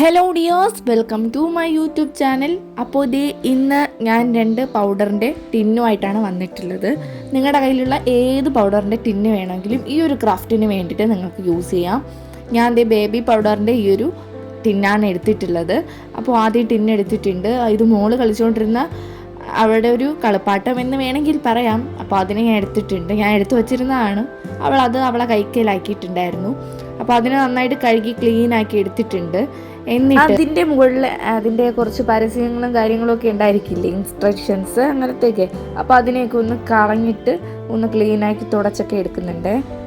Hello ഡിയോസ് welcome to my YouTube channel അപ്പോൾ ഇത് ഇന്ന് ഞാൻ രണ്ട് പൗഡറിന്റെ ടിന്നുമായിട്ടാണ് വന്നിട്ടുള്ളത്. നിങ്ങളുടെ കയ്യിലുള്ള ഏത് പൗഡറിന്റെ ടിന്ന് വേണമെങ്കിലും ഈ ഒരു ക്രാഫ്റ്റിന് വേണ്ടിയിട്ട് നിങ്ങൾക്ക് യൂസ് ചെയ്യാം. ഞാൻ ദേ ബേബി പൗഡറിന്റെ ഈ ഒരു ടിന്നാണ് എടുത്തിട്ടുള്ളത്. അപ്പോൾ ആദ്യം ടിന്ന് എടുത്തിട്ടുണ്ട്. ഇത് മോൾ കളിച്ചുകൊണ്ടിരുന്ന അവളുടെ ഒരു കളിപ്പാട്ടം എന്ന് വേണമെങ്കിൽ പറയാം. അപ്പോൾ അതിനെ ഞാൻ എടുത്തിട്ടുണ്ട്. ഞാൻ എടുത്തു വച്ചിരുന്നതാണ്. അവൾ അത് അവളെ കൈക്കലാക്കിയിട്ടുണ്ടായിരുന്നു. അപ്പോൾ അതിനെ നന്നായിട്ട് കഴുകി ക്ലീൻ ആക്കി എടുത്തിട്ടുണ്ട്. എന്നിട്ട് അതിന്റെ മുകളിൽ അതിന്റെ കുറച്ച് പരസ്യങ്ങളും കാര്യങ്ങളും ഒക്കെ ഉണ്ടായിരിക്കില്ലേ? ഇൻസ്ട്രക്ഷൻസ് അങ്ങനത്തെയൊക്കെ. അപ്പോൾ അതിനെയൊക്കെ ഒന്ന് കളഞ്ഞിട്ട് ഒന്ന് ക്ലീൻ ആക്കി തുടച്ചൊക്കെ എടുക്കുന്നുണ്ട്.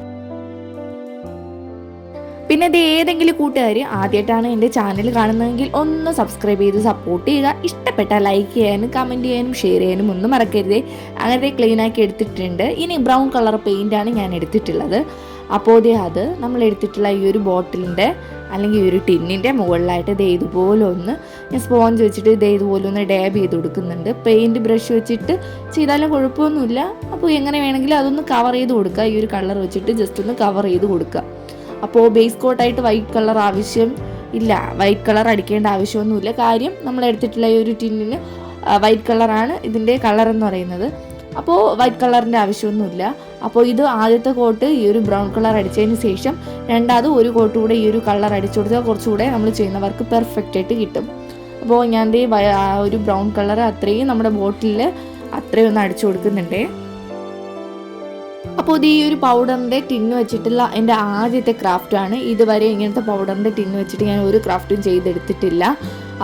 പിന്നെ ഇത് ഏതെങ്കിലും കൂട്ടുകാർ ആദ്യമായിട്ടാണ് എന്റെ ചാനൽ കാണുന്നതെങ്കിൽ ഒന്ന് സബ്സ്ക്രൈബ് ചെയ്ത് സപ്പോർട്ട് ചെയ്യുക. ഇഷ്ടപ്പെട്ട ലൈക്ക് ചെയ്യാനും കമന്റ് ചെയ്യാനും ഷെയർ ചെയ്യാനും ഒന്നും മറക്കരുത്. അങ്ങനെ ക്ലീൻ ആക്കി എടുത്തിട്ടുണ്ട്. ഇനി ബ്രൗൺ കളർ പെയിന്റാണ് ഞാൻ എടുത്തിട്ടുള്ളത്. അപ്പോൾ അത് നമ്മൾ എടുത്തിട്ടുള്ള ഈ ഒരു ബോട്ടിലിന്റെ അല്ലെങ്കിൽ ഒരു ടിന്നിന്റെ മുകളിലായിട്ട് ദേ ഇതുപോലെ ഒന്ന് ഞാൻ സ്പോഞ്ച് വെച്ചിട്ട് ദേ ഇതുപോലെ ഒന്ന് ഡാബ് ചെയ്ത് കൊടുക്കുന്നുണ്ട്. പെയിന്റ് ബ്രഷ് വെച്ചിട്ട് ചെയ്താലും കുഴപ്പമൊന്നുമില്ല. അപ്പോൾ എങ്ങനെ വേണമെങ്കിലും അതൊന്ന് കവർ ചെയ്ത് കൊടുക്കുക. ഈ ഒരു കളർ വെച്ചിട്ട് ജസ്റ്റ് ഒന്ന് കവർ ചെയ്ത് കൊടുക്കുക. അപ്പോൾ ബേസ് കോട്ടായിട്ട് വൈറ്റ് കളർ ആവശ്യം ഇല്ല. വൈറ്റ് കളർ അടിക്കേണ്ട ആവശ്യമൊന്നുമില്ല. കാര്യം നമ്മൾ എടുത്തിട്ടുള്ള ഈ ഒരു ടിന്നിന് വൈറ്റ് കളറാണ് ഇതിന്റെ കളർ എന്ന് പറയുന്നത്. അപ്പോൾ വൈറ്റ് കളറിന്റെ ആവശ്യമൊന്നുമില്ല. അപ്പോൾ ഇത് ആദ്യത്തെ കോട്ട് ഈ ഒരു ബ്രൗൺ കളർ അടിച്ചതിന് ശേഷം രണ്ടാമത് ഒരു കോട്ട് കൂടെ ഈ ഒരു കളർ അടിച്ചു കൊടുത്താൽ കുറച്ചുകൂടെ നമ്മൾ ചെയ്യുന്നവർക്ക് പെർഫെക്റ്റ് ആയിട്ട് കിട്ടും. അപ്പോൾ ഞാൻ ദേ ഒരു ബ്രൗൺ കളർ അത്രയും നമ്മുടെ ബോട്ടിലിൽ അത്രയും ഒന്ന് അടിച്ചു കൊടുക്കുന്നുണ്ട്. അപ്പോൾ ഇത് ഈ ഒരു പൗഡറിന്റെ ടിന്ന് വെച്ചിട്ടുള്ള എന്റെ ആദ്യത്തെ ക്രാഫ്റ്റാണ് ഇതുവരെ ഇങ്ങനത്തെ പൗഡറിന്റെ ടിന്ന് വെച്ചിട്ട് ഞാൻ ഒരു ക്രാഫ്റ്റും ചെയ്തെടുത്തിട്ടില്ല.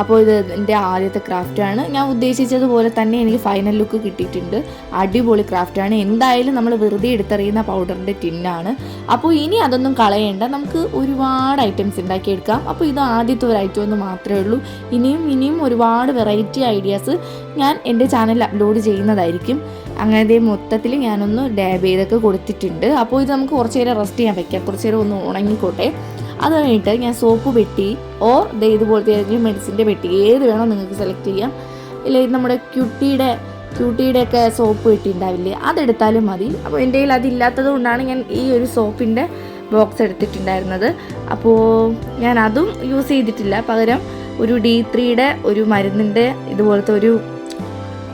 അപ്പോൾ ഇത് എന്റെ ആദ്യത്തെ ക്രാഫ്റ്റാണ് ഞാൻ ഉദ്ദേശിച്ചതുപോലെ തന്നെ എനിക്ക് ഫൈനൽ ലുക്ക് കിട്ടിയിട്ടുണ്ട്. അടിപൊളി ക്രാഫ്റ്റാണ് എന്തായാലും നമ്മൾ വെറുതെ എടുത്തെറിയുന്ന പൗഡറിന്റെ ടിന്നാണ് അപ്പോൾ ഇനി അതൊന്നും കളയേണ്ട. നമുക്ക് ഒരുപാട് ഐറ്റംസ് ഉണ്ടാക്കിയെടുക്കാം. അപ്പോൾ ഇത് ആദ്യത്തെ ഒരു ഐറ്റം ഒന്ന് മാത്രമേ ഉള്ളൂ. ഇനിയും ഇനിയും ഒരുപാട് വെറൈറ്റി ഐഡിയാസ് ഞാൻ എന്റെ ചാനലിൽ അപ്ലോഡ് ചെയ്യുന്നതായിരിക്കും. അങ്ങനത്തെ മൊത്തത്തിൽ ഞാനൊന്ന് ഡാബ് ചെയ്തൊക്കെ കൊടുത്തിട്ടുണ്ട്. അപ്പോൾ ഇത് നമുക്ക് കുറച്ച് നേരം റെസ്റ്റ് ചെയ്യാൻ വെക്കാം. കുറച്ച് നേരം ഒന്ന് ഉണങ്ങിക്കോട്ടെ. അത് കഴിഞ്ഞിട്ട് ഞാൻ സോപ്പ് പെട്ടി ഓർ ഇതുപോലത്തെ ഏതെങ്കിലും മെഡിസിന്റെ പെട്ടി ഏത് വേണോ നിങ്ങൾക്ക് സെലക്ട് ചെയ്യാം. ഇല്ലെങ്കിൽ നമ്മുടെ ക്യൂട്ടിയുടെ ക്യൂട്ടിയുടെ ഒക്കെ സോപ്പ് പെട്ടി ഉണ്ടാവില്ലേ അതെടുത്താലും മതി. അപ്പോൾ എന്റെ കയ്യിൽ അതില്ലാത്തത് കൊണ്ടാണ് ഞാൻ ഈ ഒരു സോപ്പിന്റെ ബോക്സ് എടുത്തിട്ടുണ്ടായിരുന്നത്. അപ്പോൾ ഞാൻ അതും യൂസ് ചെയ്തിട്ടില്ല. പകരം ഒരു ഡി ത്രീയുടെ ഒരു മരുന്നിന്റെ ഇതുപോലത്തെ ഒരു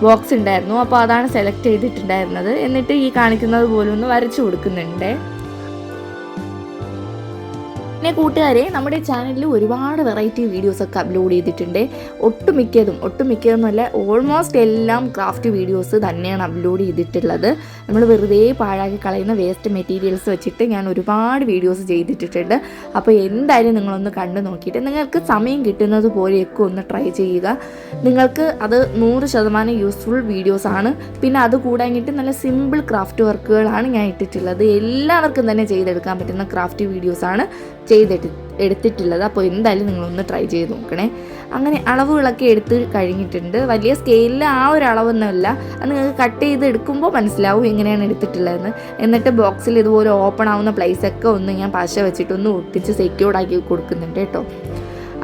ബോക്സ് ഉണ്ടായിരുന്നു. അപ്പോൾ അതാണ് സെലക്ട് ചെയ്തിട്ടുണ്ടായിരുന്നത്. എന്നിട്ട് ഈ കാണിക്കുന്നത് പോലെ ഒന്ന് വരച്ചു കൊടുക്കുന്നുണ്ട്. പിന്നെ കൂട്ടുകാരെ നമ്മുടെ ചാനലിൽ ഒരുപാട് വെറൈറ്റി വീഡിയോസ് ഒക്കെ അപ്ലോഡ് ചെയ്തിട്ടുണ്ട്. ഒട്ടുമിക്കതും ഒട്ടുമിക്കതെന്നല്ല ഓൾമോസ്റ്റ് എല്ലാം ക്രാഫ്റ്റ് വീഡിയോസ് തന്നെയാണ് അപ്ലോഡ് ചെയ്തിട്ടുള്ളത്. നമ്മൾ വെറുതെ പാഴാക്കി കളയുന്ന വേസ്റ്റ് മെറ്റീരിയൽസ് വെച്ചിട്ട് ഞാൻ ഒരുപാട് വീഡിയോസ് ചെയ്തിട്ടിട്ടുണ്ട്. അപ്പോൾ എന്തായാലും നിങ്ങളൊന്ന് കണ്ടു നോക്കിയിട്ട് നിങ്ങൾക്ക് സമയം കിട്ടുന്നത് പോലെയൊക്കെ ഒന്ന് ട്രൈ ചെയ്യുക. നിങ്ങൾക്ക് അത് നൂറ് ശതമാനം യൂസ്ഫുൾ വീഡിയോസാണ് പിന്നെ അത് കൂടാഞ്ഞിട്ട് നല്ല സിമ്പിൾ ക്രാഫ്റ്റ് വർക്കുകളാണ് ഞാൻ ഇട്ടിട്ടുള്ളത്. എല്ലാവർക്കും തന്നെ ചെയ്തെടുക്കാൻ പറ്റുന്ന ക്രാഫ്റ്റ് വീഡിയോസാണ് ചെയ്തെടു എടുത്തിട്ടുള്ളത്. അപ്പോൾ എന്തായാലും നിങ്ങളൊന്ന് ട്രൈ ചെയ്ത് നോക്കണേ. അങ്ങനെ അളവുകളൊക്കെ എടുത്ത് കഴിഞ്ഞിട്ടുണ്ട്. വലിയ സ്കെയിലിൽ ആ ഒരു അളവൊന്നുമല്ല. അത് നിങ്ങൾക്ക് കട്ട് ചെയ്ത് എടുക്കുമ്പോൾ മനസ്സിലാവും എങ്ങനെയാണ് എടുത്തിട്ടുള്ളതെന്ന്. എന്നിട്ട് ബോക്സിൽ ഇതുപോലെ ഓപ്പൺ ആവുന്ന പ്ലേസൊക്കെ ഒന്ന് ഞാൻ പശ വെച്ചിട്ടൊന്ന് ഒട്ടിച്ച് സെക്യൂർഡ് ആക്കി കൊടുക്കുന്നുണ്ട് കേട്ടോ.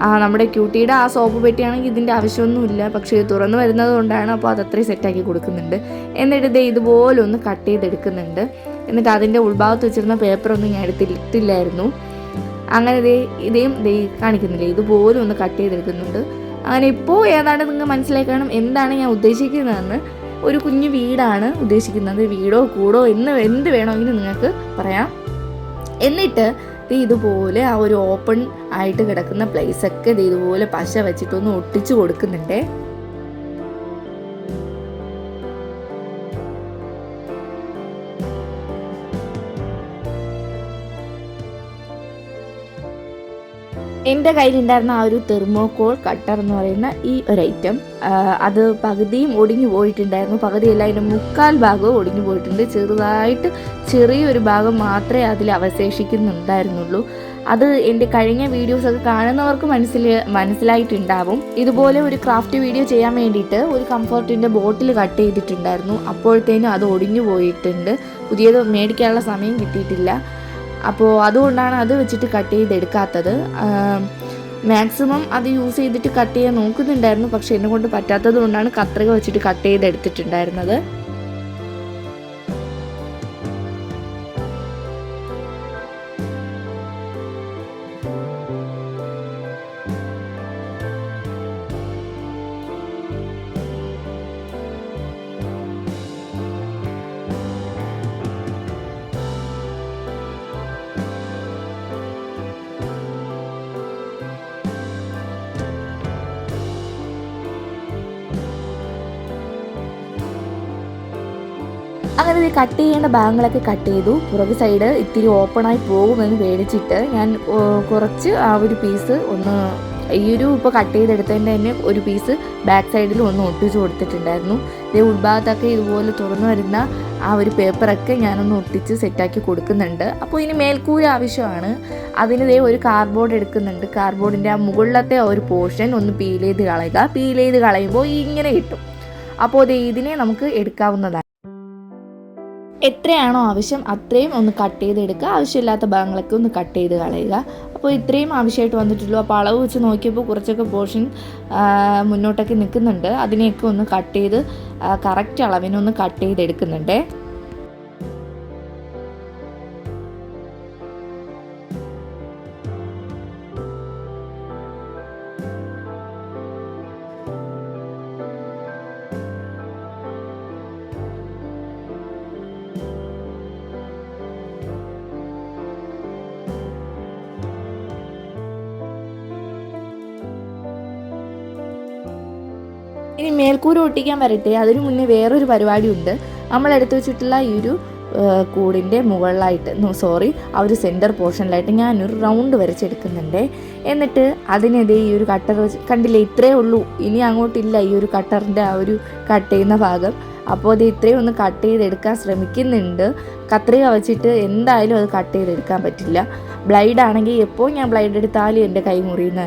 ആ നമ്മുടെ ക്യൂട്ടിയുടെ ആ സോപ്പ് പെട്ടിയാണെങ്കിൽ ഇതിന്റെ ആവശ്യമൊന്നുമില്ല. പക്ഷേ ഇത് തുറന്നു വരുന്നത് കൊണ്ടാണ് അപ്പോൾ അത് അത്രയും സെറ്റാക്കി കൊടുക്കുന്നുണ്ട്. എന്നിട്ട് ഇത് ഇതുപോലെ ഒന്ന് കട്ട് ചെയ്തെടുക്കുന്നുണ്ട്. എന്നിട്ട് അതിന്റെ ഉൾഭാഗത്ത് വെച്ചിരുന്ന പേപ്പറൊന്നും ഞാൻ എടുത്തിട്ടില്ലായിരുന്നു. അങ്ങനെ ഇതേം ദേ കാണിക്കുന്നില്ലേ? ഇതുപോലെ ഒന്ന് കട്ട് ചെയ്തെടുക്കുന്നുണ്ട്. അങ്ങനെ ഇപ്പോൾ ഏതാണ്ട് നിങ്ങൾക്ക് മനസ്സിലായി കാണും എന്താണ് ഞാൻ ഉദ്ദേശിക്കുന്നതെന്ന്. ഒരു കുഞ്ഞു വീടാണ് ഉദ്ദേശിക്കുന്നത്. വീടോ കൂടോ എന്ന് എന്ത് വേണമെങ്കിലും നിങ്ങൾക്ക് പറയാം. എന്നിട്ട് ഇതുപോലെ ആ ഒരു ഓപ്പൺ ആയിട്ട് കിടക്കുന്ന പ്ലേസൊക്കെ ഇതുപോലെ പശ വെച്ചിട്ടൊന്ന് ഒട്ടിച്ചു കൊടുക്കുന്നുണ്ടേ. എന്റെ കയ്യിലുണ്ടായിരുന്ന ആ ഒരു തെർമോകോൾ കട്ടർ എന്ന് പറയുന്ന ഈ ഒരു ഐറ്റം അത് പകുതിയും ഒടിഞ്ഞു പോയിട്ടുണ്ടായിരുന്നു. പകുതിയല്ല അതിന്റെ മുക്കാൽ ഭാഗവും ഒടിഞ്ഞു പോയിട്ടുണ്ട്. ചെറുതായിട്ട് ചെറിയൊരു ഭാഗം മാത്രമേ അതിൽ അവശേഷിക്കുന്നുണ്ടായിരുന്നുള്ളൂ. അത് എന്റെ കഴിഞ്ഞ വീഡിയോസ് ഒക്കെ കാണുന്നവർക്ക് മനസ്സിൽ മനസ്സിലായിട്ടുണ്ടാവും. ഇതുപോലെ ഒരു ക്രാഫ്റ്റ് വീഡിയോ ചെയ്യാൻ വേണ്ടിയിട്ട് ഒരു കംഫർട്ടിന്റെ ബോട്ടിൽ കട്ട് ചെയ്തിട്ടുണ്ടായിരുന്നു. അപ്പോഴത്തേനും അത് ഒടിഞ്ഞു പോയിട്ടുണ്ട്. പുതിയത് മേടിക്കാനുള്ള സമയം കിട്ടിയിട്ടില്ല. അപ്പോൾ അതുകൊണ്ടാണ് അത് വെച്ചിട്ട് കട്ട് ചെയ്തെടുക്കാത്തത്. മാക്സിമം അത് യൂസ് ചെയ്തിട്ട് കട്ട് ചെയ്യാൻ നോക്കുന്നുണ്ടായിരുന്നു. പക്ഷെ എന്നെ കൊണ്ട് പറ്റാത്തത് കൊണ്ടാണ് കത്രിക വെച്ചിട്ട് കട്ട് ചെയ്തെടുത്തിട്ടുണ്ടായിരുന്നത്. ഇത് കട്ട് ചെയ്യേണ്ട ഭാഗങ്ങളൊക്കെ കട്ട് ചെയ്തു. പുറകു സൈഡ് ഇത്തിരി ഓപ്പണായി പോകുമെന്ന് പേടിച്ചിട്ട് ഞാൻ കുറച്ച് ആ ഒരു പീസ് ഒന്ന് ഈ ഒരു ഇപ്പോൾ കട്ട് ചെയ്തെടുത്തതിന്റെ തന്നെ ഒരു പീസ് ബാക്ക് സൈഡിൽ ഒന്ന് ഒട്ടിച്ചു കൊടുത്തിട്ടുണ്ടായിരുന്നു. ഇതേ ഉൾഭാഗത്തൊക്കെ ഇതുപോലെ തുറന്നു വരുന്ന ആ ഒരു പേപ്പറൊക്കെ ഞാനൊന്ന് ഒട്ടിച്ച് സെറ്റാക്കി കൊടുക്കുന്നുണ്ട്. അപ്പോൾ ഇനി മേൽക്കൂര ആവശ്യമാണ്. അതിന് ദേ ഒരു കാർഡ്ബോർഡ് എടുക്കുന്നുണ്ട്. കാർഡ്ബോർഡിന്റെ ആ മുകളിലത്തെ ആ ഒരു പോർഷൻ ഒന്ന് പീൽ ചെയ്ത് കളയുക. പീൽ ചെയ്ത് കളയുമ്പോൾ ഇങ്ങനെ കിട്ടും. അപ്പോൾ ദേ ഇതിനെ നമുക്ക് എടുക്കാവുന്നതാണ്. എത്രയാണോ ആവശ്യം അത്രയും ഒന്ന് കട്ട് ചെയ്തെടുക്കുക. ആവശ്യമില്ലാത്ത ഭാഗങ്ങളൊക്കെ ഒന്ന് കട്ട് ചെയ്ത് കളയുക. അപ്പോൾ ഇത്രയും ആവശ്യമായിട്ട് വന്നിട്ടുള്ളൂ. അപ്പോൾ അളവ് വെച്ച് നോക്കിയപ്പോൾ കുറച്ചൊക്കെ പോർഷൻ മുന്നോട്ടൊക്കെ നിൽക്കുന്നുണ്ട്. അതിനെയൊക്കെ ഒന്ന് കട്ട് ചെയ്ത് കറക്റ്റ് അളവിനൊന്ന് കട്ട് ചെയ്തെടുക്കുന്നുണ്ട്. മേൽക്കൂര ഒട്ടിക്കാൻ വരട്ടെ. അതിനു മുന്നേ വേറൊരു നമ്മൾ എടുത്തു വെച്ചിട്ടുള്ള ഈ ഒരു കൂടിന്റെ മുകളിലായിട്ട് സോറി ആ ഒരു സെന്റർ പോർഷനിലായിട്ട് ഞാനൊരു റൗണ്ട് വരച്ചെടുക്കുന്നുണ്ട്. എന്നിട്ട് അതിനെതിരെ ഈ ഒരു കട്ടർ വെച്ച് കണ്ടില്ലേ ഇത്രയേ ഉള്ളൂ. ഇനി അങ്ങോട്ടില്ല ഈ ഒരു കട്ടറിന്റെ ആ ഒരു കട്ട് ചെയ്യുന്ന ഭാഗം. അപ്പോൾ അത് ഇത്രയും ഒന്ന് കട്ട് ചെയ്തെടുക്കാൻ ശ്രമിക്കുന്നുണ്ട്. കത്രിക വെച്ചിട്ട് എന്തായാലും അത് കട്ട് ചെയ്തെടുക്കാൻ പറ്റില്ല. ബ്ലൈഡ് ആണെങ്കിൽ എപ്പോൾ ഞാൻ ബ്ലൈഡ് എടുത്താലും എന്റെ കൈ മുറിയുന്ന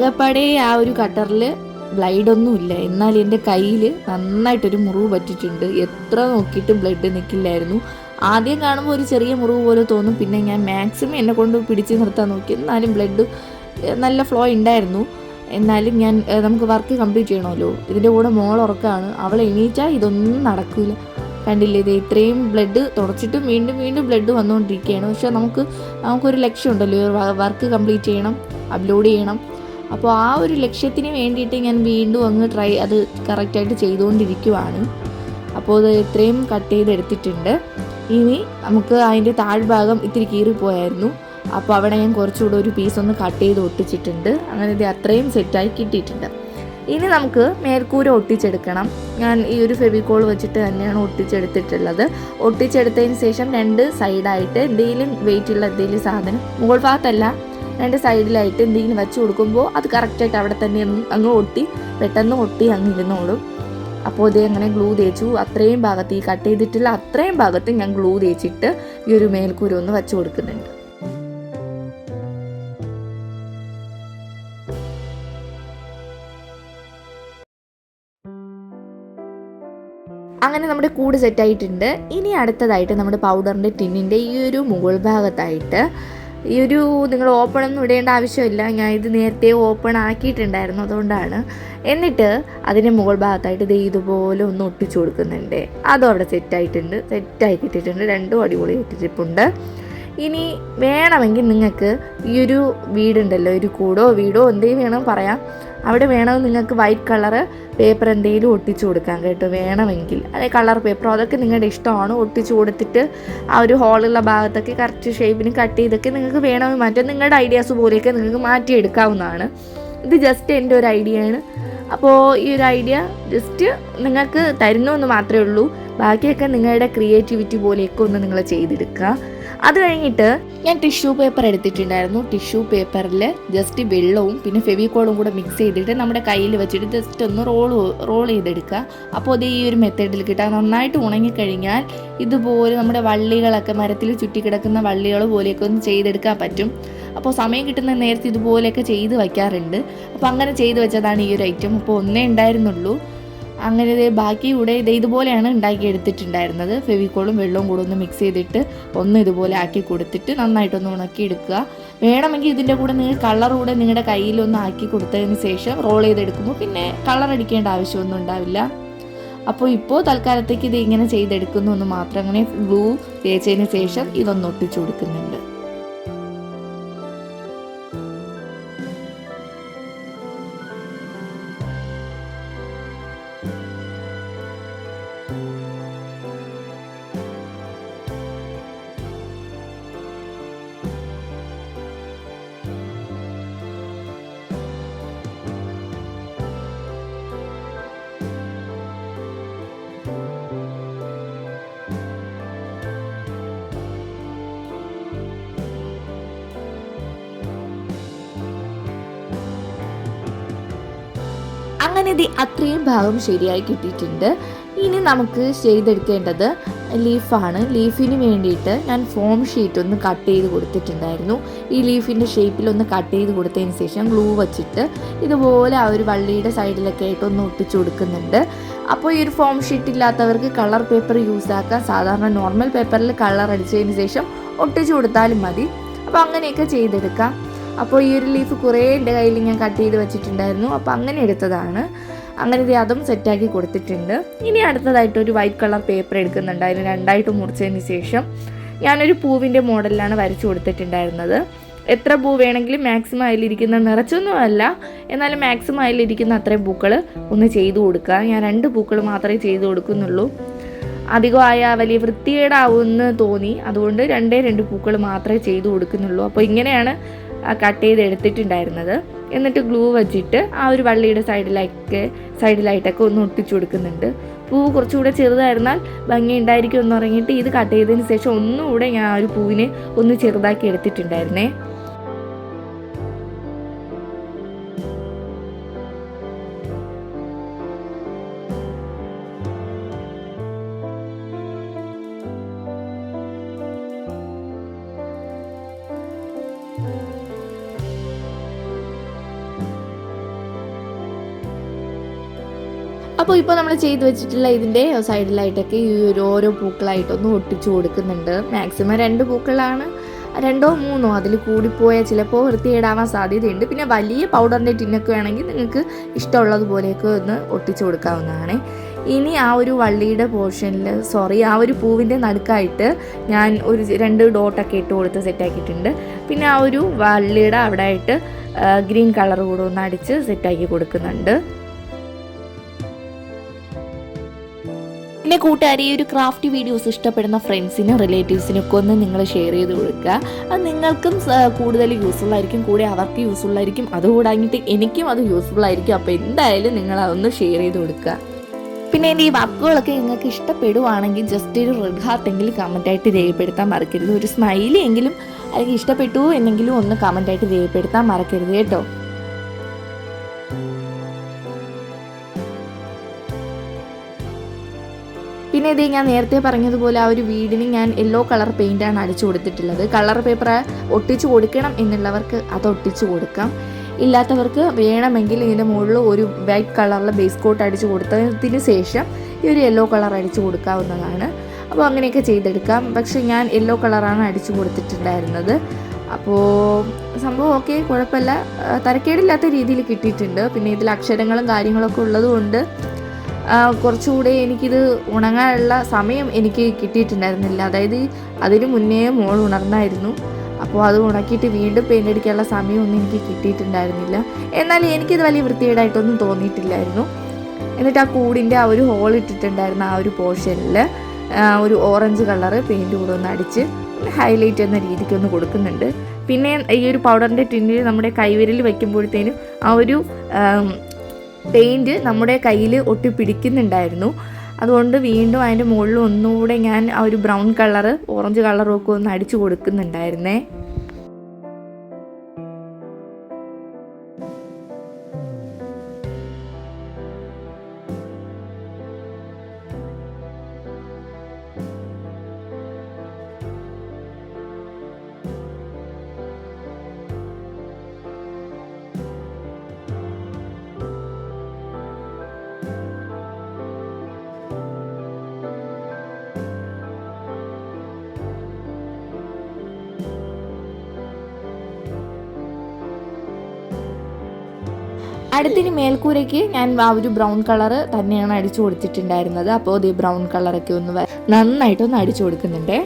ആകപ്പാടെ ആ ഒരു കട്ടറിൽ ബ്ലൈഡൊന്നും ഇല്ല. എന്നാൽ എന്റെ കയ്യിൽ നന്നായിട്ടൊരു മുറിവ് പറ്റിയിട്ടുണ്ട്. എത്ര നോക്കിയിട്ടും ബ്ലഡ് നിൽക്കില്ലായിരുന്നു ആദ്യം കാണുമ്പോൾ ഒരു ചെറിയ മുറിവ് പോലെ തോന്നും. പിന്നെ ഞാൻ മാക്സിമം എന്നെ കൊണ്ട് പിടിച്ച് നിർത്താൻ നോക്കി. എന്നാലും ബ്ലഡ് നല്ല ഫ്ലോ ഉണ്ടായിരുന്നു. എന്നാലും ഞാൻ നമുക്ക് വർക്ക് കംപ്ലീറ്റ് ചെയ്യണമല്ലോ. ഇതിന്റെ കൂടെ മോൾ ഉറക്കമാണ് അവൾ എണീറ്റാൽ ഇതൊന്നും നടക്കില്ല കണ്ടില്ലേ ഇത് ഇത്രയും ബ്ലഡ് തുടച്ചിട്ടും വീണ്ടും വീണ്ടും ബ്ലഡ് വന്നുകൊണ്ടിരിക്കുകയാണ്. പക്ഷേ നമുക്ക് നമുക്കൊരു ലക്ഷ്യമുണ്ടല്ലോ. വർക്ക് കംപ്ലീറ്റ് ചെയ്യണം അപ്ലോഡ് ചെയ്യണം. അപ്പോൾ ആ ഒരു ലക്ഷ്യത്തിന് വേണ്ടിയിട്ട് ഞാൻ വീണ്ടും അങ്ങ് ട്രൈ അത് കറക്റ്റായിട്ട് ചെയ്തുകൊണ്ടിരിക്കുവാണ്. അപ്പോൾ അത് ഇത്രയും കട്ട് ചെയ്തെടുത്തിട്ടുണ്ട്. ഇനി നമുക്ക് അതിന്റെ താഴ്ഭാഗം ഇത്തിരി കീറിപ്പോയായിരുന്നു. അപ്പോൾ അവിടെ ഞാൻ കുറച്ചുകൂടെ ഒരു പീസ് ഒന്ന് കട്ട് ചെയ്ത് ഒട്ടിച്ചിട്ടുണ്ട്. അങ്ങനെ ഇത് അത്രയും സെറ്റായി കിട്ടിയിട്ടുണ്ട്. ഇനി നമുക്ക് മേൽക്കൂര ഒട്ടിച്ചെടുക്കണം. ഞാൻ ഈ ഒരു ഫെവിക്കോൾ വെച്ചിട്ട് തന്നെയാണ് ഒട്ടിച്ചെടുത്തിട്ടുള്ളത്. ഒട്ടിച്ചെടുത്തതിന് ശേഷം രണ്ട് സൈഡായിട്ട് എന്തെങ്കിലും വെയിറ്റുള്ള എന്തെങ്കിലും സാധനം മുകൾ ഭാഗത്തല്ല രണ്ട് സൈഡിലായിട്ട് എന്തെങ്കിലും വെച്ച് കൊടുക്കുമ്പോൾ അത് കറക്റ്റായിട്ട് അവിടെ തന്നെ അങ്ങ് ഒട്ടി പെട്ടെന്ന് ഒട്ടി അങ്ങ് ഇരുന്നോളും. അപ്പോൾ ഇതേ അങ്ങനെ ഗ്ലൂ തേച്ചു. അത്രയും ഭാഗത്ത് ഈ കട്ട് ചെയ്തിട്ടുള്ള അത്രയും ഭാഗത്ത് ഞാൻ ഗ്ലൂ തേച്ചിട്ട് ഈ ഒരു മേൽക്കൂര ഒന്ന് വെച്ച് കൊടുക്കുന്നുണ്ട്. അങ്ങനെ നമ്മുടെ കൂട് സെറ്റായിട്ടുണ്ട് ഇനി അടുത്തതായിട്ട് നമ്മുടെ പൗഡറിന്റെ ടിന്നിന്റെ ഈ ഒരു മുകൾ ഭാഗത്തായിട്ട് ഈ ഒരു നിങ്ങൾ ഓപ്പൺ ഒന്നും ഇടേണ്ട ആവശ്യമില്ല. ഞാൻ ഇത് നേരത്തെ ഓപ്പൺ ആക്കിയിട്ടുണ്ടായിരുന്നു അതുകൊണ്ടാണ്. എന്നിട്ട് അതിന്റെ മുകൾ ഭാഗത്തായിട്ട് ഇത് ഇതുപോലെ ഒന്ന് ഒട്ടിച്ചു കൊടുക്കുന്നുണ്ട്. അതും അവിടെ സെറ്റായിട്ടുണ്ട് സെറ്റായി കിട്ടിയിട്ടുണ്ട്. രണ്ടും അടിപൊളി ഇട്ടിട്ടുണ്ട് ഇനി വേണമെങ്കിൽ നിങ്ങൾക്ക് ഈ ഒരു വീടുണ്ടല്ലോ ഒരു കൂടോ വീടോ എന്തെങ്കിലും വേണം പറയാം. അവിടെ വേണമെങ്കിൽ നിങ്ങൾക്ക് വൈറ്റ് കളറ് പേപ്പർ എന്തെങ്കിലും ഒട്ടിച്ചു കൊടുക്കാൻ കേട്ടോ വേണമെങ്കിൽ. അതെ കളർ പേപ്പറോ അതൊക്കെ നിങ്ങളുടെ ഇഷ്ടമാണ്. ഒട്ടിച്ചു കൊടുത്തിട്ട് ആ ഒരു ഹോളുള്ള ഭാഗത്തൊക്കെ കറക്റ്റ് ഷേപ്പിന് കട്ട് ചെയ്തൊക്കെ നിങ്ങൾക്ക് വേണമെങ്കിൽ മാറ്റാം. നിങ്ങളുടെ ഐഡിയാസ് പോലെയൊക്കെ നിങ്ങൾക്ക് മാറ്റിയെടുക്കാവുന്നതാണ് ഇത് ജസ്റ്റ് എന്റെ ഒരു ഐഡിയ ആണ്. അപ്പോൾ ഈ ഒരു ഐഡിയ ജസ്റ്റ് നിങ്ങൾക്ക് തരുന്നു എന്ന് മാത്രമേ ഉള്ളൂ. ബാക്കിയൊക്കെ നിങ്ങളുടെ ക്രിയേറ്റിവിറ്റി പോലെയൊക്കെ ഒന്ന് നിങ്ങൾ ചെയ്തെടുക്കുക. അത് കഴിഞ്ഞിട്ട് ഞാൻ ടിഷ്യൂ പേപ്പർ എടുത്തിട്ടുണ്ടായിരുന്നു. ടിഷ്യൂ പേപ്പറിൽ ജസ്റ്റ് വെള്ളവും പിന്നെ ഫെവിക്കോളും കൂടെ മിക്സ് ചെയ്തിട്ട് നമ്മുടെ കയ്യിൽ വെച്ചിട്ട് ജസ്റ്റ് ഒന്ന് റോൾ റോൾ ചെയ്തെടുക്കുക. അപ്പോൾ അത് ഈ ഒരു മെത്തേഡിൽ കിട്ടാൻ നന്നായിട്ട് ഉണങ്ങിക്കഴിഞ്ഞാൽ ഇതുപോലെ നമ്മുടെ വള്ളികളൊക്കെ മരത്തിൽ ചുറ്റിക്കിടക്കുന്ന വള്ളികൾ പോലെയൊക്കെ ഒന്ന് ചെയ്തെടുക്കാൻ പറ്റും. അപ്പോൾ സമയം കിട്ടുന്ന നേരത്തെ ഇതുപോലെയൊക്കെ ചെയ്ത് വയ്ക്കാറുണ്ട്. അപ്പോൾ അങ്ങനെ ചെയ്ത് വെച്ചതാണ് ഈ ഒരു ഐറ്റം അപ്പോൾ ഒന്നേ ഉണ്ടായിരുന്നുള്ളൂ. അങ്ങനെ ഇത് ബാക്കി ഇവിടെ ഇത് ഇതുപോലെയാണ് ഉണ്ടാക്കി എടുത്തിട്ടുണ്ടായിരുന്നത് ഫെവിക്കോളും വെള്ളവും കൂടെ ഒന്ന് മിക്സ് ചെയ്തിട്ട് ഒന്ന് ഇതുപോലെ ആക്കി കൊടുത്തിട്ട് നന്നായിട്ടൊന്ന് ഉണക്കി എടുക്കുക വേണമെങ്കിൽ ഇതിന്റെ കൂടെ നിങ്ങൾ കളർ കൂടെ നിങ്ങളുടെ കയ്യിലൊന്ന് ആക്കി കൊടുത്തതിന് ശേഷം റോൾ ചെയ്തെടുക്കുമ്പോൾ പിന്നെ കളർ അടിക്കേണ്ട ആവശ്യമൊന്നും ഉണ്ടാവില്ല. അപ്പോൾ ഇപ്പോൾ തൽക്കാലത്തേക്ക് ഇത് ഇങ്ങനെ ചെയ്തെടുക്കുന്നു എന്ന് മാത്രം അങ്ങനെ ഗ്ലൂ തേച്ചതിന് ശേഷം ഇതൊന്ന് ഒട്ടിച്ചു കൊടുക്കുന്നുണ്ട്. അങ്ങനെ അത്രയും ഭാഗം ശരിയായി കിട്ടിയിട്ടുണ്ട്. ഇനി നമുക്ക് ചെയ്തെടുക്കേണ്ടത് ലീഫാണ്. ലീഫിന് വേണ്ടിയിട്ട് ഞാൻ ഫോം ഷീറ്റ് ഒന്ന് കട്ട് ചെയ്ത് കൊടുത്തിട്ടുണ്ടായിരുന്നു. ഈ ലീഫിന്റെ ഷേപ്പിൽ ഒന്ന് കട്ട് ചെയ്ത് കൊടുത്തതിന് ശേഷം ഗ്ലൂ വച്ചിട്ട് ഇതുപോലെ ആ ഒരു വള്ളിയുടെ സൈഡിലൊക്കെ ആയിട്ട് ഒന്ന് ഒട്ടിച്ചു കൊടുക്കുന്നുണ്ട്. അപ്പോൾ ഈ ഒരു ഫോം ഷീറ്റ് ഇല്ലാത്തവർക്ക് കളർ പേപ്പർ യൂസ് ആക്കാം. സാധാരണ നോർമൽ പേപ്പറിൽ കളർ അടിച്ചതിന് ശേഷം ഒട്ടിച്ചു കൊടുത്താലും മതി. അപ്പോൾ അങ്ങനെയൊക്കെ ചെയ്തെടുക്കാം. അപ്പോൾ ഈ ഒരു ലീഫ് കുറേ എന്റെ കയ്യിൽ ഞാൻ കട്ട് ചെയ്ത് വെച്ചിട്ടുണ്ടായിരുന്നു. അപ്പോൾ അങ്ങനെ എടുത്തതാണ്. അങ്ങനെ ഇത് അതും സെറ്റാക്കി കൊടുത്തിട്ടുണ്ട്. ഇനി അടുത്തതായിട്ട് ഒരു വൈറ്റ് കളർ പേപ്പർ എടുക്കുന്നുണ്ട്. അതിന് രണ്ടായിട്ട് മുറിച്ചതിന് ശേഷം ഞാനൊരു പൂവിന്റെ മോഡലിലാണ് വരച്ചു കൊടുത്തിട്ടുണ്ടായിരുന്നത്. എത്ര പൂ വേണമെങ്കിലും മാക്സിമം അതിലിരിക്കുന്ന നിറച്ചൊന്നുമല്ല. എന്നാലും മാക്സിമം അതിലിരിക്കുന്ന അത്രയും പൂക്കൾ ഒന്ന് ചെയ്തു കൊടുക്കുക. ഞാൻ രണ്ട് പൂക്കൾ മാത്രമേ ചെയ്തു കൊടുക്കുന്നുള്ളൂ. അധികമായ വലിയ വൃത്തികേടാവുമെന്ന് തോന്നി. അതുകൊണ്ട് രണ്ടേ രണ്ട് പൂക്കൾ മാത്രമേ ചെയ്തു കൊടുക്കുന്നുള്ളൂ. അപ്പോൾ ഇങ്ങനെയാണ് കട്ട് ചെയ്ത് എടുത്തിട്ടുണ്ടായിരുന്നത് എന്നിട്ട് ഗ്ലൂ വെച്ചിട്ട് ആ ഒരു വള്ളിയുടെ സൈഡിലേക്ക് സൈഡിലായിട്ടൊക്കെ ഒന്ന് ഒട്ടിച്ചു കൊടുക്കുന്നുണ്ട്. പൂ കുറച്ചുകൂടെ ചെറുതായിരുന്നാൽ ഭംഗി ഉണ്ടായിരിക്കും എന്ന് പറഞ്ഞിട്ട് ഇത് കട്ട് ചെയ്തതിന് ശേഷം ഒന്നുകൂടെ ഞാൻ ആ ഒരു പൂവിനെ ഒന്ന് ചെറുതാക്കി എടുത്തിട്ടുണ്ടായിരുന്നേ. അപ്പോൾ ഇപ്പോൾ നമ്മൾ ചെയ്ത് വെച്ചിട്ടുള്ള ഇതിന്റെ സൈഡിലായിട്ടൊക്കെ ഈ ഒരു ഓരോ പൂക്കളായിട്ടൊന്ന് ഒട്ടിച്ചു കൊടുക്കുന്നുണ്ട്. മാക്സിമം രണ്ട് പൂക്കളാണ്. രണ്ടോ മൂന്നോ അതിൽ കൂടിപ്പോയാൽ ചിലപ്പോൾ വൃത്തികേടാവാൻ സാധ്യതയുണ്ട്. പിന്നെ വലിയ പൗഡറിന്റെ ടിന്നൊക്കെ വേണമെങ്കിൽ നിങ്ങൾക്ക് ഇഷ്ടമുള്ളതുപോലെയൊക്കെ ഒന്ന് ഒട്ടിച്ചു കൊടുക്കാവുന്നതാണ്. ഇനി ആ ഒരു വള്ളിയുടെ പോർഷനിൽ സോറി ആ ഒരു പൂവിന്റെ നടുക്കായിട്ട് ഞാൻ ഒരു രണ്ട് ഡോട്ടൊക്കെ ഇട്ട് കൊടുത്ത് സെറ്റാക്കിയിട്ടുണ്ട്. പിന്നെ ആ ഒരു വള്ളിയുടെ അവിടെ ആയിട്ട് ഗ്രീൻ കളർ കൂടെ ഒന്ന് അടിച്ച് സെറ്റാക്കി കൊടുക്കുന്നുണ്ട്. പിന്നെ കൂട്ടുകാരി ഈ ഒരു ക്രാഫ്റ്റ് വീഡിയോസ് ഇഷ്ടപ്പെടുന്ന ഫ്രണ്ട്സിനും റിലേറ്റീവ്സിനും ഒക്കെ ഒന്ന് നിങ്ങൾ ഷെയർ ചെയ്ത് കൊടുക്കുക. അത് നിങ്ങൾക്കും കൂടുതൽ യൂസ്ഫുൾ ആയിരിക്കും കൂടെ അവർക്ക് യൂസ്ഫുൾ ആയിരിക്കും. അതുകൂടാങ്ങിട്ട് എനിക്കും അത് യൂസ്ഫുൾ ആയിരിക്കും. അപ്പോൾ എന്തായാലും നിങ്ങൾ അതൊന്ന് ഷെയർ ചെയ്ത് കൊടുക്കുക. പിന്നെ എന്റെ ഈ വർക്കുകളൊക്കെ നിങ്ങൾക്ക് ഇഷ്ടപ്പെടുവാണെങ്കിൽ ജസ്റ്റ് ഒരു റെഡ് ഹാർട്ട് എങ്കിലും കമന്റായിട്ട് രേഖപ്പെടുത്താൻ മറക്കരുത്. ഒരു സ്മൈലി എങ്കിലും അല്ലെങ്കിൽ ഇഷ്ടപ്പെട്ടു എന്നെങ്കിലും ഒന്ന് കമന്റായിട്ട് രേഖപ്പെടുത്താൻ മറക്കരുത് കേട്ടോ. പിന്നെ ഇതേ ഞാൻ നേരത്തെ പറഞ്ഞതുപോലെ ആ ഒരു വീടിന് ഞാൻ യെല്ലോ കളർ പെയിന്റാണ് അടിച്ചു കൊടുത്തിട്ടുള്ളത്. കളർ പേപ്പർ ഒട്ടിച്ചു കൊടുക്കണം എന്നുള്ളവർക്ക് അത് ഒട്ടിച്ചു കൊടുക്കാം. ഇല്ലാത്തവർക്ക് വേണമെങ്കിൽ ഇതിന്റെ മുകളിൽ ഒരു വൈറ്റ് കളറിലെ ബേസ് കോട്ട് അടിച്ചു കൊടുത്തതിന് ശേഷം ഈ ഒരു യെല്ലോ കളർ അടിച്ചു കൊടുക്കാവുന്നതാണ്. അപ്പോൾ അങ്ങനെയൊക്കെ ചെയ്തെടുക്കാം. പക്ഷേ ഞാൻ യെല്ലോ കളറാണ് അടിച്ചു കൊടുത്തിട്ടുണ്ടായിരുന്നത്. അപ്പോൾ സംഭവം ഓക്കെ കുഴപ്പമില്ല. തരക്കേടില്ലാത്ത രീതിയിൽ കിട്ടിയിട്ടുണ്ട്. പിന്നെ ഇതിൽ അക്ഷരങ്ങളും കാര്യങ്ങളൊക്കെ ഉള്ളതുകൊണ്ട് കുറച്ചുകൂടെ എനിക്കിത് ഉണങ്ങാനുള്ള സമയം എനിക്ക് കിട്ടിയിട്ടുണ്ടായിരുന്നില്ല. അതായത് അതിന് മുന്നേ മോൾ ഉണർന്നായിരുന്നു. അപ്പോൾ അത് ഉണക്കിയിട്ട് വീണ്ടും പെയിന്റ് അടിക്കാനുള്ള സമയമൊന്നും എനിക്ക് കിട്ടിയിട്ടുണ്ടായിരുന്നില്ല. എന്നാൽ എനിക്കിത് വലിയ വൃത്തികേടായിട്ടൊന്നും തോന്നിയിട്ടില്ലായിരുന്നു. എന്നിട്ട് ആ കൂടിന്റെ ആ ഒരു ഹോൾ ഇട്ടിട്ടുണ്ടായിരുന്ന ആ ഒരു പോർഷനിൽ ഒരു ഓറഞ്ച് കളറ് പെയിന്റ് കൂടെ ഒന്ന് അടിച്ച് ഹൈലൈറ്റ് എന്ന രീതിക്ക് ഒന്ന് കൊടുക്കുന്നുണ്ട്. പിന്നെ ഈ ഒരു പൗഡറിന്റെ ടിന്നിൽ നമ്മുടെ കൈവിരൽ വയ്ക്കുമ്പോഴത്തേനും ആ ഒരു പെയിന്റ് നമ്മുടെ കയ്യിൽ ഒട്ടി പിടിക്കുന്നുണ്ടായിരുന്നു അതുകൊണ്ട് വീണ്ടും അതിന്റെ മുകളിൽ ഒന്നുകൂടെ ഞാൻ ആ ഒരു ബ്രൗൺ കളറ് ഓറഞ്ച് കളറും ഒക്കെ ഒന്ന് അടിച്ചു കൊടുക്കുന്നുണ്ടായിരുന്നേ. അടുത്തിന് മേൽക്കൂരയ്ക്ക് ഞാൻ ആ ഒരു ബ്രൗൺ കളർ തന്നെയാണ് അടിച്ചു കൊടുത്തിട്ടുണ്ടായിരുന്നത്. അപ്പോൾ ഇത് ബ്രൗൺ കളറൊക്കെ ഒന്ന് നന്നായിട്ടൊന്ന് അടിച്ചു കൊടുക്കുന്നുണ്ടേ.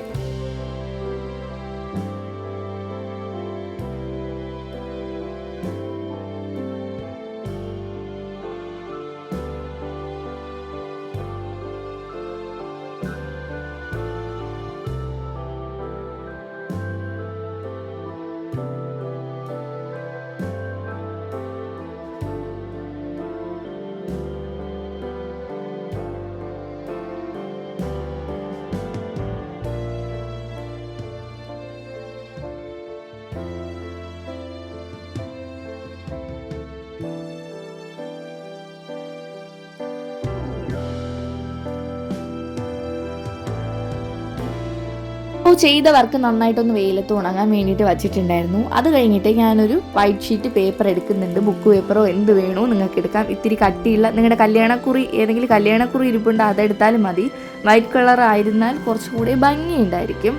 ചെയ്ത വർക്ക് നന്നായിട്ടൊന്ന് വെയിലത്ത് ഉണങ്ങാൻ വേണ്ടിയിട്ട് വച്ചിട്ടുണ്ടായിരുന്നു. അത് കഴിഞ്ഞിട്ട് ഞാനൊരു വൈറ്റ് ഷീറ്റ് പേപ്പർ എടുക്കുന്നുണ്ട്. ബുക്ക് പേപ്പറോ എന്ത് വേണോ നിങ്ങൾക്ക് എടുക്കാം. ഇത്തിരി കട്ടിയുള്ള നിങ്ങളുടെ കല്യാണക്കുറി ഏതെങ്കിലും കല്യാണക്കുറി ഇരിപ്പുണ്ട് അതെടുത്താലും മതി. വൈറ്റ് കളർ ആയിരുന്നാൽ കുറച്ചുകൂടി ഭംഗിയുണ്ടായിരിക്കും.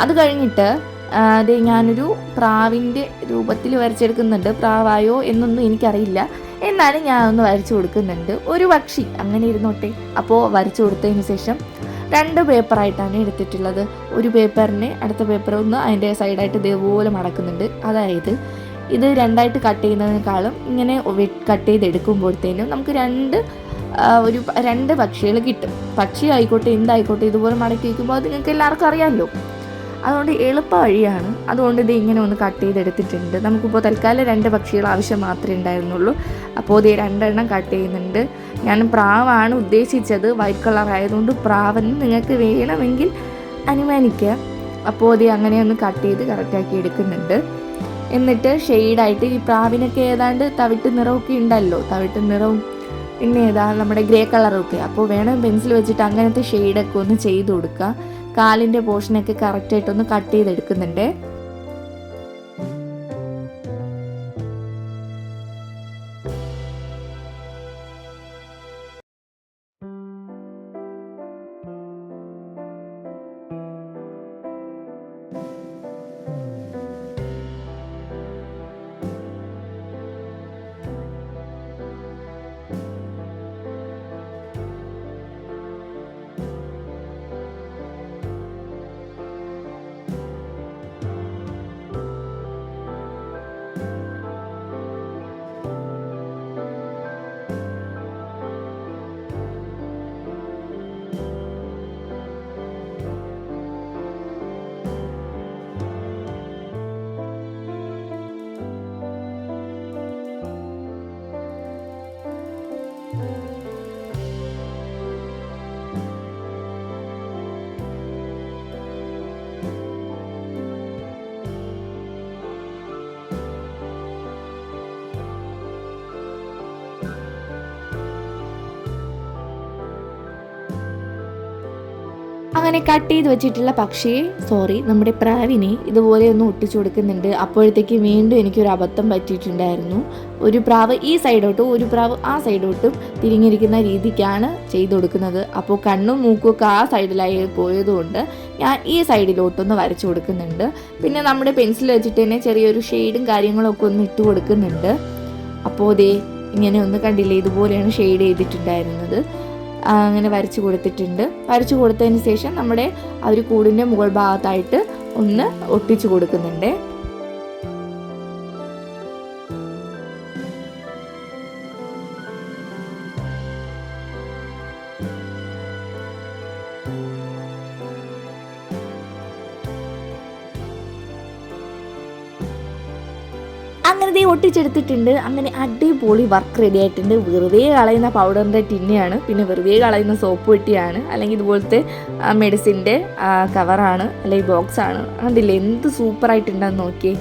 അത് കഴിഞ്ഞിട്ട് അത് ഞാനൊരു പ്രാവിന്റെ രൂപത്തിൽ വരച്ചെടുക്കുന്നുണ്ട്. പ്രാവായോ എന്നൊന്നും എനിക്കറിയില്ല. എന്നാലും ഞാൻ ഒന്ന് വരച്ചു കൊടുക്കുന്നുണ്ട്. ഒരു പക്ഷി അങ്ങനെ ഇരുന്നോട്ടെ. അപ്പോൾ വരച്ചു കൊടുത്തതിന് ശേഷം രണ്ട് പേപ്പറായിട്ടാണ് എടുത്തിട്ടുള്ളത്. ഒരു പേപ്പറിന് അടുത്ത പേപ്പർ ഒന്ന് അതിന്റെ സൈഡായിട്ട് ഇതേപോലെ മടക്കുന്നുണ്ട്. അതായത് ഇത് രണ്ടായിട്ട് കട്ട് ചെയ്യുന്നതിനേക്കാളും ഇങ്ങനെ കട്ട് ചെയ്തെടുക്കുമ്പോഴത്തേനും നമുക്ക് രണ്ട് ഒരു രണ്ട് പക്ഷികൾ കിട്ടും. പക്ഷി ആയിക്കോട്ടെ എന്തായിക്കോട്ടെ ഇതുപോലെ മടക്കി വയ്ക്കുമ്പോൾ അത് നിങ്ങൾക്ക് എല്ലാവർക്കും അറിയാമല്ലോ. അതുകൊണ്ട് എളുപ്പ വഴിയാണ്. അതുകൊണ്ട് ഇത് ഇങ്ങനെ ഒന്ന് കട്ട് ചെയ്തെടുത്തിട്ടുണ്ട്. നമുക്കിപ്പോൾ തൽക്കാലം രണ്ട് പക്ഷികൾ ആവശ്യം മാത്രമേ ഉണ്ടായിരുന്നുള്ളൂ. അപ്പോൾ ഇത് രണ്ടെണ്ണം കട്ട് ചെയ്യുന്നുണ്ട്. ഞാൻ പ്രാവാണ് ഉദ്ദേശിച്ചത്. വൈറ്റ് കളർ ആയതുകൊണ്ട് പ്രാവെന്ന് നിങ്ങൾക്ക് വേണമെങ്കിൽ അനുമാനിക്കുക അപ്പോൾ ഇത് അങ്ങനെ ഒന്ന് കട്ട് ചെയ്ത് കറക്റ്റാക്കി എടുക്കുന്നുണ്ട്. എന്നിട്ട് ഷെയ്ഡായിട്ട് ഈ പ്രാവിനൊക്കെ ഏതാണ്ട് തവിട്ട് നിറമൊക്കെ ഉണ്ടല്ലോ. തവിട്ട് നിറവും പിന്നെ ഏതാ നമ്മുടെ ഗ്രേ കളറൊക്കെ അപ്പോൾ വേണം പെൻസിൽ വെച്ചിട്ട് അങ്ങനത്തെ ഷെയ്ഡൊക്കെ ഒന്ന് ചെയ്ത് കൊടുക്കുക കാലിന്റെ പോർഷനൊക്കെ കറക്റ്റായിട്ടൊന്ന് കട്ട് ചെയ്തെടുക്കുന്നുണ്ട്. thank you അങ്ങനെ കട്ട് ചെയ്ത് വെച്ചിട്ടുള്ള പക്ഷിയെ സോറി നമ്മുടെ പ്രാവിനെ ഇതുപോലെ ഒന്ന് ഒട്ടിച്ചു കൊടുക്കുന്നുണ്ട്. അപ്പോഴത്തേക്ക് വീണ്ടും എനിക്കൊരു അബദ്ധം പറ്റിയിട്ടുണ്ടായിരുന്നു. ഒരു പ്രാവ് ഈ സൈഡോട്ടും ഒരു പ്രാവ് ആ സൈഡോട്ടും തിരിഞ്ഞിരിക്കുന്ന രീതിക്കാണ് ചെയ്തു കൊടുക്കുന്നത്. അപ്പോൾ കണ്ണും മൂക്കും ഒക്കെ ആ സൈഡിലായി പോയതുകൊണ്ട് ഞാൻ ഈ സൈഡിലോട്ടൊന്ന് വരച്ചു കൊടുക്കുന്നുണ്ട്. പിന്നെ നമ്മുടെ പെൻസിൽ വെച്ചിട്ട് തന്നെ ചെറിയൊരു ഷെയ്ഡും കാര്യങ്ങളൊക്കെ ഒന്ന് ഇട്ട് കൊടുക്കുന്നുണ്ട്. അപ്പോൾ ദേ ഇങ്ങനെ ഒന്ന് കണ്ടില്ലേ ഇതുപോലെയാണ് ഷെയ്ഡ് ചെയ്തിട്ടുണ്ടായിരുന്നത്. അങ്ങനെ വരച്ചു കൊടുത്തിട്ടുണ്ട്. വരച്ചു കൊടുത്തതിന് ശേഷം നമ്മുടെ ആ ഒരു കൂടിന്റെ മുകൾ ഭാഗത്തായിട്ട് ഒന്ന് ഒട്ടിച്ചു കൊടുക്കുന്നുണ്ട്. ഒട്ടിച്ചെടുത്തിട്ടുണ്ട് അങ്ങനെ അടിപൊളി വർക്ക് റെഡി ആയിട്ടുണ്ട്. വെറുതെ കളയുന്ന പൗഡറിന്റെ ടിന്നെയാണ്. പിന്നെ വെറുതെ കളയുന്ന സോപ്പ് പെട്ടിയാണ്. അല്ലെങ്കിൽ ഇതുപോലത്തെ മെഡിസിന്റെ കവറാണ് അല്ലെങ്കിൽ ബോക്സാണ് അതില്ലേ എന്ത് സൂപ്പറായിട്ടുണ്ടെന്ന് നോക്കിയേ.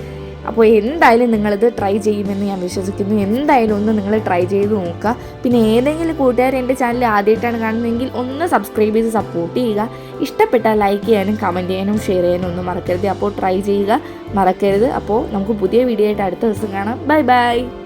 അപ്പോൾ എന്തായാലും നിങ്ങളിത് ട്രൈ ചെയ്യുമെന്ന് ഞാൻ വിശ്വസിക്കുന്നു. എന്തായാലും ഒന്ന് നിങ്ങൾ ട്രൈ ചെയ്ത് നോക്കുക. പിന്നെ ഏതെങ്കിലും കൂട്ടുകാർ എന്റെ ചാനൽ ആദ്യമായിട്ടാണ് കാണുന്നതെങ്കിൽ ഒന്ന് സബ്സ്ക്രൈബ് ചെയ്ത് സപ്പോർട്ട് ചെയ്യുക. ഇഷ്ടപ്പെട്ടാൽ ലൈക്ക് ചെയ്യാനും കമന്റ് ചെയ്യാനും ഷെയർ ചെയ്യാനും ഒന്നും മറക്കരുത്. അപ്പോൾ ട്രൈ ചെയ്യുക. മറക്കരുത്. അപ്പോൾ നമുക്ക് പുതിയ വീഡിയോ ആയിട്ട് അടുത്ത ദിവസം കാണാം. Bye bye